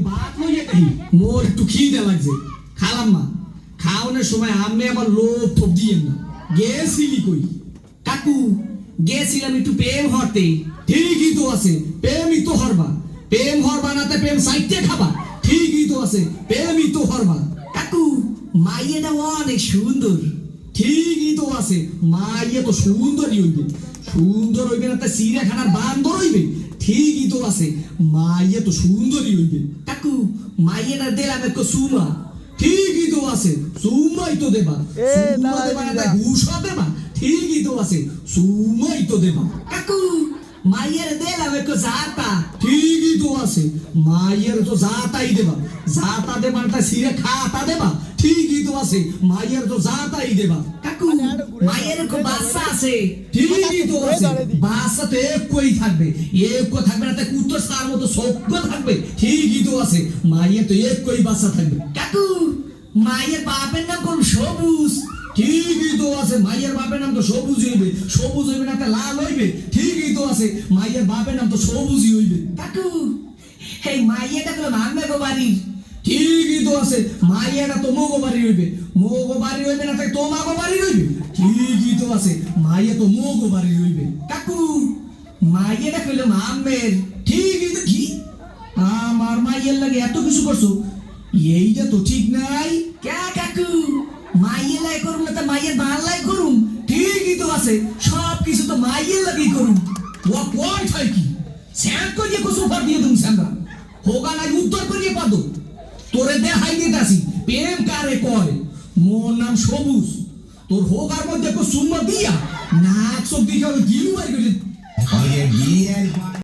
ভাত লইয়া খাই মোর একটু খিদে লাগছে, খালাম মা। খাওয়ানোর সময় আপনি আমার লোভ ঠোপ দিয়েন না। গেছিলি কই? কাকু, গেছিলাম একটু প্রেম হরতে ঠিকই তো আছে, প্রেমই তো হরবা। প্রেম হরবা নাতে প্রেম সাইটে খাবা। ঠিকই তো আছে, প্রেমই তো হরবা। কাকু, মাইয়েটা অনেক সুন্দর। ঠিকই তো আছে, মাইয়ে তো সুন্দরই হইবে। সুন্দর হইবে না তা চিড়িয়াখানার বান্দর হইবে। ঠিকই তো আছে। মাইয়ে তো সুন্দরই হইবে। কাকু মাইয়েটা দিলাম একটু সুমা। ঠিকই তো আছে। সুমাই তো দেবা। সুমা দেবা না ঘুষা দেবা। ঠিকই তো আছে। সুমাই তো দেবা। কাকু মাইয়ের দিলাম একটু জাতা। ঠিকই তো আছে। মাইয়ের তো জাতাই দেবা। জাতা দেবা না তা সিরে খাতা দেবা। ঠিকই তো আছে। মাইয়ের তো জাতাই দেবা। কাকু মাইয়ের কো বাচ্চা আছে। ঠিকই তো আছে। বাচ্চা তো একই থাকবে। এক থাকবে না তা সার মতো সভ্য থাকবে। ঠিকই তো আছে। মাইয়ের তো একই বাচ্চা থাকবে। কাকু মায়ের বাপের নাম কোন? সবুজ। ঠিকই তো আছে। মায়ের বাপের নাম তো সবুজ হইবে। সবুজ হইবে না তা লাল হইবে। ঠিকই তো আছে। মায়ের বাপের নাম তো সবুজই হইবে। কাকু এই মাইয়াটা গুলো মানবে গো বাড়ির। ঠিকই তো আছে মাইয়াটা তো মোগো বাড়ি হইবে। মোগো বাড়ি হইবে না তাই তোমাগো বাড়ি হইবে? ঠিকই তো আছে মাইয়া তো মোগো বাড়ি হইবে। কাকু মাইয়াটা কইলো মামের ঠিকই তো, কি? আমার মাইয়ের লাগে এত কিছু করছ। এইটা তো ঠিক নাই। কে কাকু? মাইয়ের লাই করুম না তা মাইয়ের বাল লাই করুম? ঠিকই তো আছে সব কিছু তো মাইয়ের লাগেই করুম। ও পয়েন্ট হয় কি? স্যান করিয়ে কোসো পার দিয়ে দুম স্যানরা হোগা নাই উত্তর করিয়ে পাদো। তোরে দে হাই দিতে প্রেম কারে কয়? মোর নাম সবুজ। তোর হোক আর মধ্যে সুন্দর দিয়া। নাক সব দিকে গিলু আর.